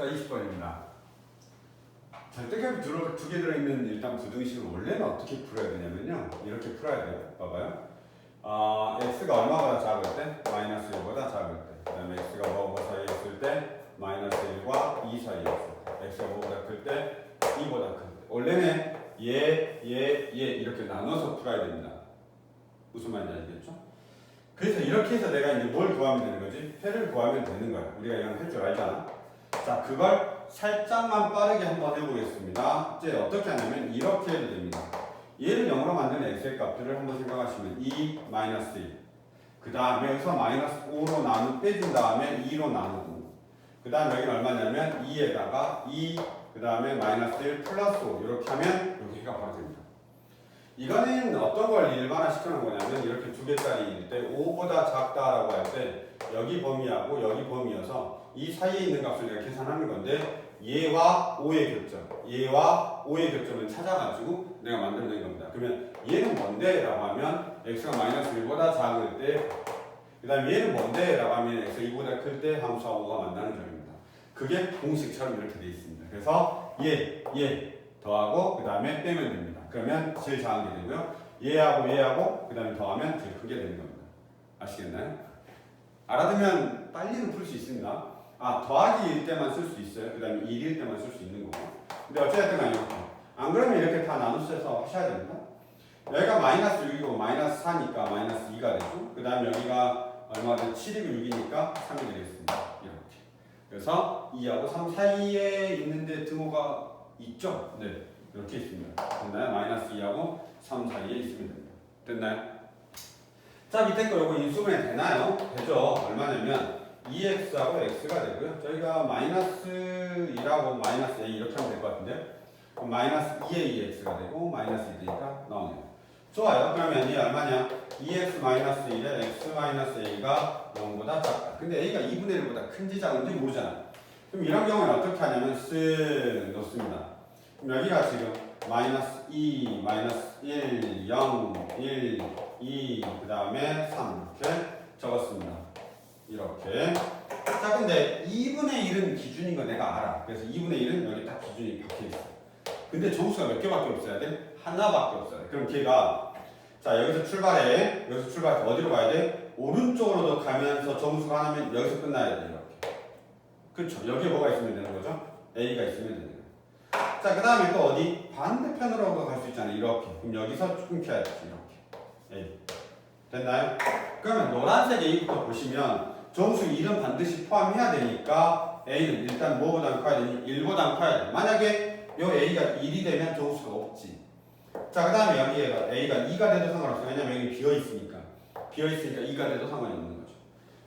자, 20번입니다. 절대값이 두 개 들어있는 일단 부등식을 원래는 어떻게 풀어야 되냐면요. 이렇게 풀어야 돼요. 봐봐요. 아, x가 얼마보다 작을 때? 마이너스 1보다 작을 때. 그 다음에 x가 뭐보다 사이에 있을 때? 마이너스 1과 2 사이에 있을 때. x가 뭐보다 클 때? 2보다 클 때. 원래는 얘, 얘, 얘 이렇게 나눠서 풀어야 됩니다. 무슨 말인지 알겠죠? 그래서 이렇게 해서 내가 이제 뭘 구하면 되는 거지? 패를 구하면 되는 거야. 우리가 이건 할 줄 알잖아. 자, 그걸 살짝만 빠르게 한번 해보겠습니다. 이제 어떻게 하냐면 이렇게 해도 됩니다. 얘를 0으로 만드는 x의 값들을 한번 생각하시면 2 마이너스 1. 그 다음에 여기서 마이너스 5로 나누 빼준 다음에 2로 나누고. 그 다음에 여기는 얼마냐면 2에다가 2, 그 다음에 마이너스 1 플러스 5. 이렇게 하면 여기가 바로 됩니다. 이거는 어떤 걸 일반화 시켜놓은 거냐면 이렇게 두 개짜리일 때 5보다 작다라고 할 때 여기 범위하고 여기 범위여서 이 사이에 있는 값을 내가 계산하는 건데 얘와 5의 교점, 얘와 5의 교점을 찾아가지고 내가 만들어낸 겁니다. 그러면 얘는 뭔데? 라고 하면 x가 마이너스 1보다 작을 때, 그 다음에 얘는 뭔데? 라고 하면 x가 2보다 클 때 함수와 5가 만나는 점입니다. 그게 공식처럼 이렇게 돼 있습니다. 그래서 얘, 얘 더하고 그 다음에 빼면 됩니다. 그러면 제일 작은 게 되고요. 얘하고 얘하고 그 다음에 더하면 제일 크게 되는 겁니다. 아시겠나요? 알아두면 빨리는 풀 수 있습니다. 아 더하기일 때만 쓸 수 있어요. 그 다음에 1일 때만 쓸 수 있는 거고. 근데 어쨌든 간에. 안 그러면 이렇게 다 나누셔서 하셔야 됩니다. 여기가 마이너스 6이고 마이너스 4니까 마이너스 2가 되죠. 그 다음에 여기가 얼마든 7이고 6이니까 3이 되겠습니다. 이렇게. 그래서 2하고 3 사이에 있는데 등호가 있죠? 네. 이렇게 있습니다. 됐나요? 마이너스 2하고 3 사이에 있으면 됩니다. 됐나요? 자, 밑에 거 요거 인수분해 되나요? 되죠. 얼마냐면 2x하고 x가 되고요. 저희가 마이너스 2하고 마이너스 a 이렇게 하면 될 것 같은데요. 그럼 마이너스 2a x가 되고 마이너스 1 되니까 나오네요. 좋아요. 그러면 이 얼마냐? 2x 마이너스 1에 x 마이너스 a가 0보다 작다. 근데 a가 2분의 1보다 큰지 작은지 모르잖아. 그럼 이런 경우는 어떻게 하냐면 쓱 놓습니다. 여기가 지금 마이너스 2, 마이너스 1, 0, 1, 2, 그 다음에 3 이렇게 적었습니다. 이렇게. 자, 근데 2분의 1은 기준인 거 내가 알아. 그래서 2분의 1은 여기 딱 기준이 박혀 있어. 근데 정수가 몇 개밖에 없어야 돼? 하나밖에 없어야 돼. 그럼 걔가 자 여기서 출발해. 여기서 출발해서 어디로 가야 돼? 오른쪽으로 가면서 정수가 하나면 여기서 끝나야 돼. 이렇게. 그렇죠. 여기에 뭐가 있으면 되는 거죠? A가 있으면 되는 거예요. 자, 그 다음에 또 어디? 반대편으로 갈 수 있잖아요. 이렇게. 그럼 여기서 끊겨야 돼. 이렇게. A. 됐나요? 그러면 노란색 A부터 보시면 정수 1은 반드시 포함해야 되니까 A는 일단 뭐보다 커야 되니? 1보다 커야 돼. 만약에 요 A가 1이 되면 정수가 없지. 자, 그 다음에 여기에 A가 2가 돼도 상관없어요. 왜냐면 여기 비어있으니까. 비어있으니까 2가 돼도 상관이 없는 거죠.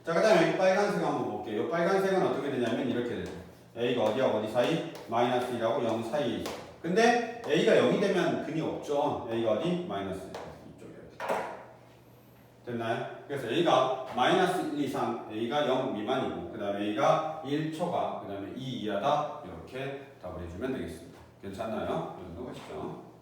자, 그 다음에 빨간색 한번 볼게요. 이 빨간색은 어떻게 되냐면 이렇게 되죠. A가 어디와 어디 사이? 마이너스 1하고 0 사이에 있어. 근데 A가 0이 되면 근이 없죠. A가 어디? 마이너스 1. 이쪽에 이렇게. 됐나요? 그래서 A가 마이너스 1 이상, A가 0 미만이고, 그 다음에 A가 1 초과, 그 다음에 2 이하다. 이렇게 답을 해주면 되겠습니다. 괜찮나요? 이 정도 가시죠.